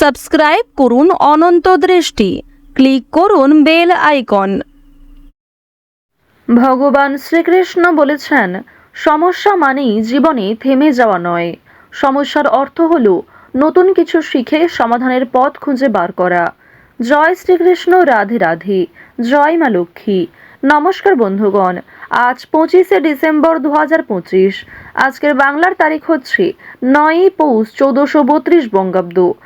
Subscribe করুন অনন্ত দৃষ্টি। Click করুন বেল আইকন। ভগবান শ্রীকৃষ্ণ বলেছেন, সমস্যা মানেই জীবনে থেমে যাওয়া নয়। সমস্যার অর্থ হল, নতুন কিছু শিখে সমাধানের পথ খুঁজে বার করা। জয় শ্রীকৃষ্ণ, রাধে রাধে। জয় মা লক্ষ্মী। নমস্কার বন্ধুগণ, আজ পঁচিশে ডিসেম্বর দু হাজার পঁচিশ। আজকের বাংলার তারিখ হচ্ছে নয়ই পৌষ চৌদ্দশো বত্রিশ বঙ্গাব্দ।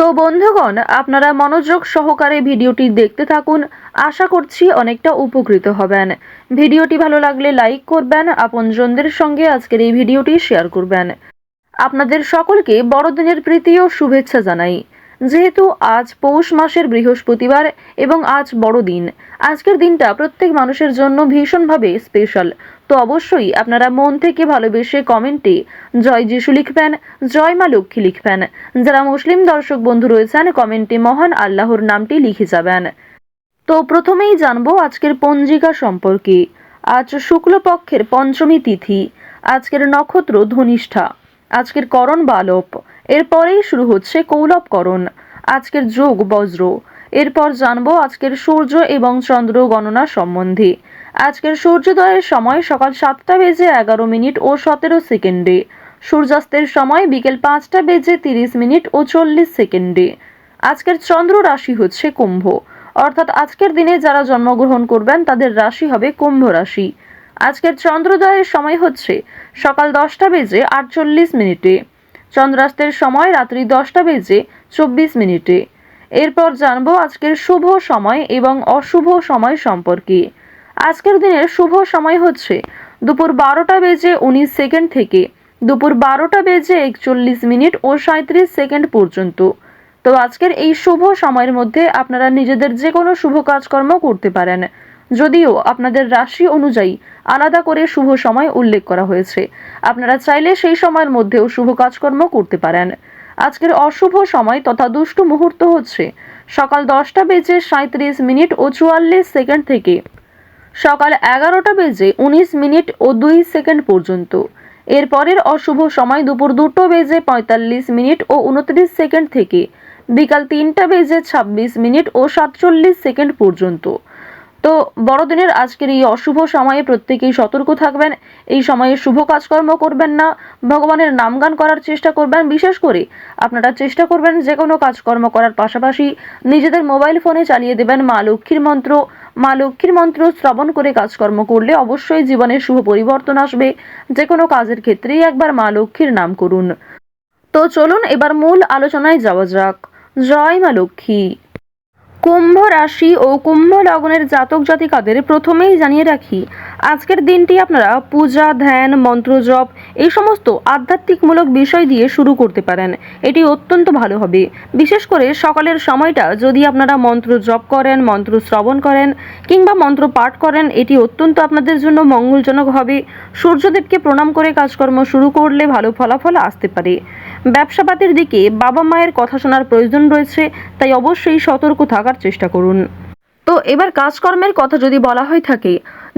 তো বন্ধুগণ, আপনারা মনোযোগ সহকারে ভিডিওটি দেখতে থাকুন। আশা করছি অনেকটা উপকৃত হবেন। ভিডিওটি ভালো লাগলে লাইক করবেন, আপনজনদের সঙ্গে আজকের এই ভিডিওটি শেয়ার করবেন। আপনাদের সকলকে বড়দিনের প্রীতি ও শুভেচ্ছা জানাই। যেহেতু আজ পৌষ মাসের বৃহস্পতিবার এবং আজ বড়দিন, আজকের দিনটা প্রত্যেক মানুষের জন্য ভীষণভাবে স্পেশাল। তো অবশ্যই আপনারা মন থেকে ভালোবেসে কমেন্টে জয় যিশু লিখবেন, জয় মা লক্ষ্মী লিখবেন। যারা মুসলিম দর্শক বন্ধু রয়েছেন কমেন্টে মহান আল্লাহর নামটি লিখে যাবেন। তো প্রথমেই জানব আজকের পঞ্জিকা সম্পর্কে। আজ শুক্লপক্ষের পঞ্চমী তিথি, আজকের নক্ষত্র ধনিষ্ঠা, আজকের করণ বালব এরপরেই শুরু হচ্ছে কৌলবকরণ আজকের যোগ বজ্র, এরপর জানব আজকের সূর্য এবং চন্দ্র গণনা সম্বন্ধে। আজকের সূর্যোদয়ের সময় সকাল সাতটা বেজে এগারো মিনিট ও সতেরো সেকেন্ডে। সূর্যাস্তের সময় বিকেল পাঁচটা বেজে তিরিশ মিনিট ও চল্লিশ সেকেন্ডে। আজকের চন্দ্র রাশি হচ্ছে কুম্ভ। অর্থাৎ আজকের দিনে যারা জন্মগ্রহণ করবেন, তাদের রাশি হবে কুম্ভ রাশি। আজকের চন্দ্রোদয়ের সময় হচ্ছে সকাল দশটা বেজে আটচল্লিশ মিনিটে। চন্দ্রাস্তের সময় রাত্রি দশটা বেজে চব্বিশ মিনিটে। এরপর জানব আজকের শুভ সময় এবং অশুভ সময় সম্পর্কে। আজকের দিনের শুভ সময় হচ্ছে দুপুর বারোটা বেজে উনিশ সেকেন্ড থেকে দুপুর বারোটা বেজে একচল্লিশ মিনিট ও সাঁত্রিশ সেকেন্ড পর্যন্ত। তো আজকের এই শুভ সময়ের মধ্যে আপনারা নিজেদের যে কোনো শুভ কাজকর্ম করতে পারেন। যদিও আপনাদের রাশি অনুযায়ী আলাদা করে শুভ সময় উল্লেখ করা হয়েছে। আপনারা চাইলে সেই সময়ের মধ্যেও শুভ কাজকর্ম করতে পারেন। আজকের অশুভ সময় তথা দুষ্টু মুহূর্ত হচ্ছে সকাল দশটা বেজে সাঁত্রিশ মিনিট ও চুয়াল্লিশ সেকেন্ড থেকে সকাল এগারোটা বেজে উনিশ মিনিট ও দুই সেকেন্ড পর্যন্ত। এরপরের অশুভ সময় দুপুর দুটো বেজে পঁয়তাল্লিশ মিনিট ও উনত্রিশ সেকেন্ড থেকে বিকাল তিনটা বেজে ছাব্বিশ মিনিট ও সাতচল্লিশ সেকেন্ড পর্যন্ত। তো বড়দিনের আজকের এই অশুভ সময়ে প্রত্যেকেই সতর্ক থাকবেন, এই সময়ে শুভ কাজকর্ম করবেন না, ভগবানের নামগান করার চেষ্টা করবেন, বিশেষ করে আপনারা চেষ্টা করবেন যে কোনো কাজকর্ম করার পাশাপাশি নিজেদের মোবাইল ফোনে চালিয়ে দেবেন মা লক্ষ্মীর মন্ত্র মা লক্ষ্মীর মন্ত্র শ্রবণ করে কাজকর্ম করলে অবশ্যই জীবনে শুভ পরিবর্তন আসবে। যে কোনো কাজের ক্ষেত্রেই একবার মা লক্ষ্মীর নাম করুন। তো চলুন এবার মূল আলোচনায় যাওয়া যাক। জয় মা লক্ষ্মী। কুম্ভ রাশি ও কুম্ভ লগ্নের জাতক জাতিকাদের প্রথমেই জানিয়ে রাখি, আজকের দিনটি আপনারা পূজা, ধ্যান, মন্ত্র জপ এই সমস্ত আধ্যাত্মিকমূলক বিষয় দিয়ে শুরু করতে পারেন। এটি অত্যন্ত ভালো হবে। বিশেষ করে সকালের সময়টা যদি আপনারা মন্ত্র জপ করেন, মন্ত্র শ্রবণ করেন কিংবা মন্ত্র পাঠ করেন, এটি অত্যন্ত আপনাদের জন্য মঙ্গলজনক হবে। সূর্যদেবকে প্রণাম করে কাজকর্ম শুরু করলে ভালো ফলাফল আসতে পারে। ব্যবসাপাতির দিকে বাবা মায়ের কথা শোনার প্রয়োজন রয়েছে, তাই অবশ্যই সতর্ক থাকার চেষ্টা করুন। তো এবার কাজকর্মের কথা যদি বলা হয়ে থাকে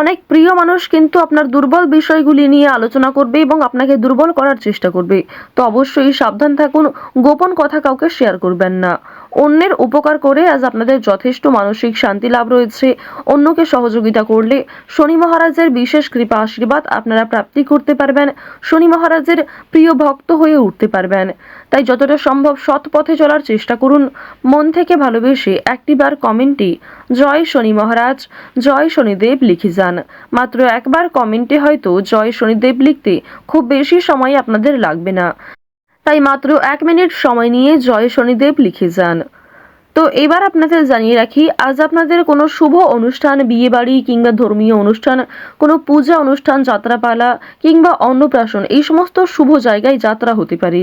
অনেক প্রিয় মানুষ কিন্তু আপনার দুর্বল বিষয়গুলি নিয়ে আলোচনা করবে এবং আপনাকে দুর্বল করার চেষ্টা করবে। তো অবশ্যই সাবধান থাকুন, গোপন কথা কাউকে শেয়ার করবেন না। অন্যের উপকার করে আজ আপনাদের যথেষ্ট মানসিক শান্তি লাভ রয়েছে। অন্যকে সহযোগিতা করলে শনি মহারাজের বিশেষ কৃপা আশীর্বাদ আপনারা প্রাপ্তি করতে পারবেন। শনি মহারাজের প্রিয় ভক্ত হয়ে উঠতে পারবেন। তাই যতটা সম্ভব সৎ পথে চলার চেষ্টা করুন। মন থেকে ভালোবেসে একটিবার কমেন্টে জয় শনি মহারাজ, জয় শনিদেব লিখে যান। মাত্র একবার কমেন্টে হয়তো জয় শনিদেব লিখতে খুব বেশি সময় আপনাদের লাগবে না। তাই মাত্র এক মিনিট সময় নিয়ে জয় শনিদেব লিখে যান। তো এবার আপনাদের জানিয়ে রাখি, আজ আপনাদের কোনো শুভ অনুষ্ঠান, বিয়েবাড়ি কিংবা ধর্মীয় অনুষ্ঠান, কোনো পূজা অনুষ্ঠান, যাত্রাপালা কিংবা অন্নপ্রাশন এই সমস্ত শুভ জায়গায় যাত্রা হতে পারে।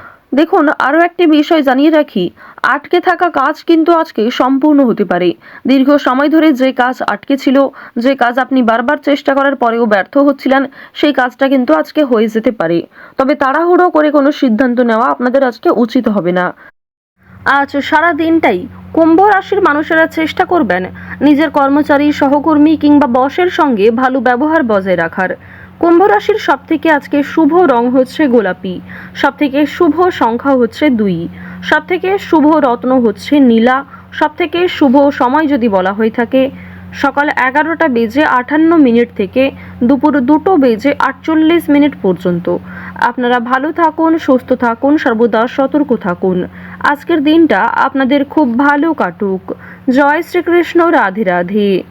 দেখুন, আরও একটি বিষয় জানিয়ে রাখি। আটকে থাকা কাজ কিন্তু আজকে সম্পূর্ণ হতে পারে। দীর্ঘ সময় ধরে যে কাজ আটকে ছিল, যে কাজ আপনি বারবার চেষ্টা করার পরেও ব্যর্থ হচ্ছিলেন, সেই কাজটা কিন্তু আজকে হয়ে যেতে পারে। তবে তাড়াহুড়ো করে কোনো সিদ্ধান্ত নেওয়া আপনাদের আজকে উচিত হবে না। আজ সারা দিনটাই কুম্ভ রাশির মানুষেরা চেষ্টা করবেন নিজের কর্মচারী, সহকর্মী কিংবা বসের সঙ্গে ভালো ব্যবহার বজায় রাখার। কুম্ভ রাশির সব থেকে আজকে শুভ রং হচ্ছে গোলাপি সব থেকে শুভ সংখ্যা হচ্ছে দুই সব থেকে শুভ রত্ন হচ্ছে নীলা সব থেকে শুভ সময় যদি বলা হয়ে থাকে, সকাল এগারোটা বেজে আটান্ন মিনিট থেকে দুপুর দুটো বেজে আটচল্লিশ মিনিট পর্যন্ত। আপনারা ভালো থাকুন, সুস্থ থাকুন, সর্বদা সতর্ক থাকুন। আজকের দিনটা আপনাদের খুব ভালো কাটুক। জয় শ্রীকৃষ্ণ, রাধে রাধে।